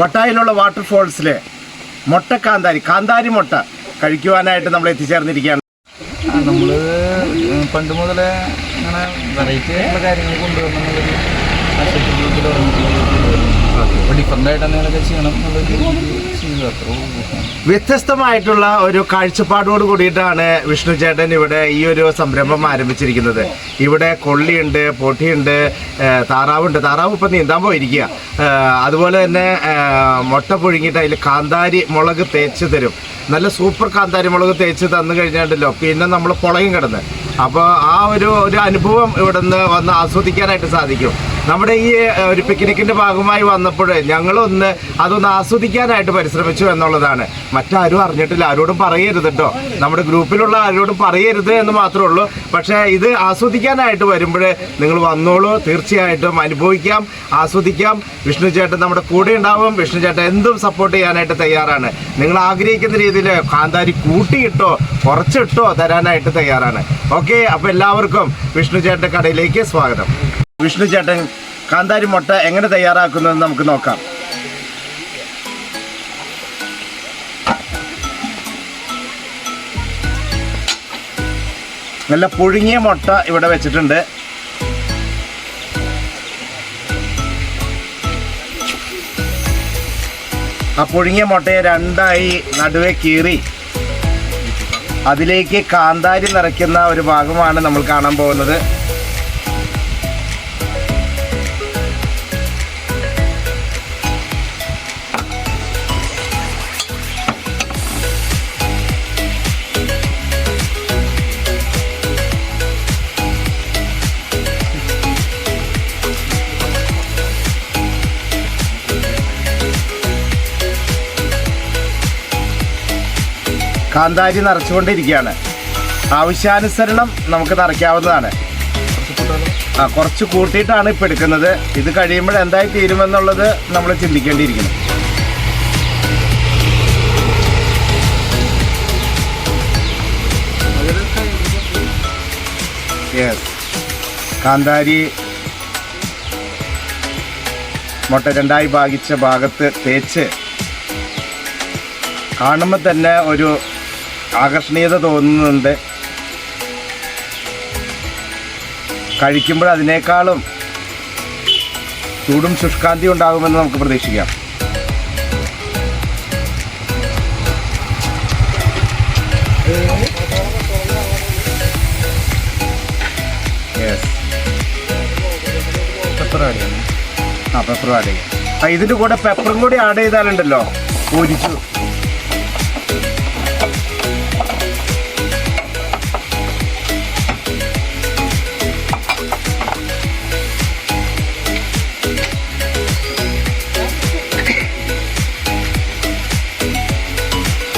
വട്ടായിലുള്ള വാട്ടർഫോൾസിൽ മുട്ട കാന്താരി മുട്ട കഴിക്കുവാനായിട്ട് നമ്മൾ എത്തിച്ചേർന്നിരിക്കുകയാണ്. നമ്മൾ പണ്ട് മുതലേ ഇങ്ങനെ വെറൈറ്റി ആയിട്ടുള്ള കാര്യങ്ങൾ കൊണ്ടുവരണമെന്നുള്ളൊരു വ്യത്യസ്തമായിട്ടുള്ള ഒരു കാഴ്ചപ്പാടോട് കൂടിയിട്ടാണ് വിഷ്ണു ചേട്ടൻ ഇവിടെ ഈ ഒരു സംരംഭം ആരംഭിച്ചിരിക്കുന്നത്. ഇവിടെ കൊള്ളിയുണ്ട് പൊട്ടിയുണ്ട് താറാവുണ്ട്. താറാവ് ഇപ്പം നീന്താൻ പോയിരിക്കുക. അതുപോലെ തന്നെ മുട്ട പുഴുങ്ങിയിട്ട് അതിൽ കാന്താരി മുളക് തേച്ച് തരും. നല്ല സൂപ്പർ കാന്താരി മുളക് തേച്ച് തന്നു കഴിഞ്ഞാണ്ടല്ലോ പിന്നെ നമ്മൾ പുളയും കിടന്ന്. അപ്പോൾ ആ ഒരു ഒരു അനുഭവം ഇവിടെ നിന്ന് വന്ന് ആസ്വദിക്കാനായിട്ട് സാധിക്കും. നമ്മുടെ ഈ ഒരു പിക്നിക്കിന്റെ ഭാഗമായി വന്നപ്പോൾ ഞങ്ങളൊന്ന് അതൊന്ന് ആസ്വദിക്കാനായിട്ട് പരിശ്രമിച്ചു എന്നുള്ളതാണ്. മറ്റാരും അറിഞ്ഞിട്ടില്ല ആരോടും പറയരുത് കേട്ടോ നമ്മുടെ ഗ്രൂപ്പിലുള്ള ആരോടും പറയരുത് എന്ന് മാത്രമേ ഉള്ളൂ. പക്ഷേ ഇത് ആസ്വദിക്കാനായിട്ട് വരുമ്പോൾ നിങ്ങൾ വന്നോളൂ തീർച്ചയായിട്ടും അനുഭവിക്കാം ആസ്വദിക്കാം. വിഷ്ണു ചേട്ടൻ നമ്മുടെ കൂടെ ഉണ്ടാവും. വിഷ്ണു ചേട്ടൻ എന്തും സപ്പോർട്ട് ചെയ്യാനായിട്ട് തയ്യാറാണ്. നിങ്ങൾ ആഗ്രഹിക്കുന്ന രീതിയിൽ കാന്താരി കൂട്ടിയിട്ടോ കുറച്ചിട്ടോ തരാനായിട്ട് തയ്യാറാണ്. ഓക്കെ? അപ്പോൾ എല്ലാവർക്കും വിഷ്ണു ചേട്ടന്റെ കടയിലേക്ക് സ്വാഗതം. വിഷ്ണു ചേട്ടൻ കാന്താരി മുട്ട എങ്ങനെ തയ്യാറാക്കുന്നതെന്ന് നമുക്ക് നോക്കാം. നല്ല പുഴുങ്ങിയ മുട്ട ഇവിടെ വെച്ചിട്ടുണ്ട്. ആ പുഴുങ്ങിയ മുട്ടയെ രണ്ടായി നടുവെ കീറി. അതിലേക്ക് കാന്താരി നിറയ്ക്കുന്ന ഒരു ഭാഗമാണ് നമ്മൾ കാണാൻ പോകുന്നത്. കാന്താരി നിറച്ചുകൊണ്ടിരിക്കുകയാണ്. ആവശ്യാനുസരണം നമുക്ക് നിറയ്ക്കാവുന്നതാണ്. ആ കുറച്ച് കൂട്ടിയിട്ടാണ് ഇപ്പം എടുക്കുന്നത്. ഇത് കഴിയുമ്പോൾ എന്തായി തീരുമെന്നുള്ളത് നമ്മൾ ചിന്തിക്കേണ്ടിയിരിക്കുന്നു. യെസ് കാന്താരി മുട്ട രണ്ടായി ഭാഗിച്ച ഭാഗത്ത് തേച്ച് കാണുമ്പോൾ തന്നെ ഒരു ആകർഷണീയത തോന്നുന്നുണ്ട്. കഴിക്കുമ്പോൾ അതിനേക്കാളും ചൂടും ശുഷ്കാന്തി ഉണ്ടാകുമെന്ന് നമുക്ക് പ്രതീക്ഷിക്കാം. ആ പെപ്പർ ആഡ് ചെയ്യാം ഇതിന്റെ കൂടെ പെപ്പറും കൂടി ആഡ് ചെയ്താലുണ്ടല്ലോ. പൂരിച്ചു.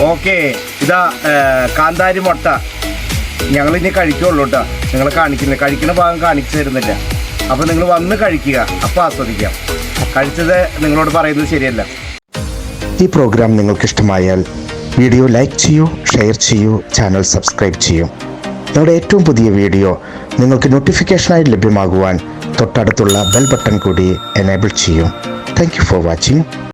ഓക്കെ ഇതാ കാന്താരി മുട്ട. ഞങ്ങൾ ഇനി കഴിക്കുള്ളൂ കേട്ടോ നിങ്ങൾ കാണിക്കില്ല. കഴിക്കുന്ന ഭാഗം കാണിച്ചു തരുന്നില്ല. അപ്പോൾ നിങ്ങൾ വന്ന് കഴിക്കുക. അപ്പോൾ ആസ്വദിക്കാം. കഴിച്ചത് നിങ്ങളോട് പറയുന്നത് ശരിയല്ല. ഈ പ്രോഗ്രാം നിങ്ങൾക്ക് ഇഷ്ടമായാൽ വീഡിയോ ലൈക്ക് ചെയ്യൂ ഷെയർ ചെയ്യൂ ചാനൽ സബ്സ്ക്രൈബ് ചെയ്യൂ. ഞങ്ങളുടെ ഏറ്റവും പുതിയ വീഡിയോ നിങ്ങൾക്ക് നോട്ടിഫിക്കേഷനായി ലഭ്യമാകുവാൻ തൊട്ടടുത്തുള്ള ബെൽ ബട്ടൺ കൂടി എനേബിൾ ചെയ്യൂ. Thank for watching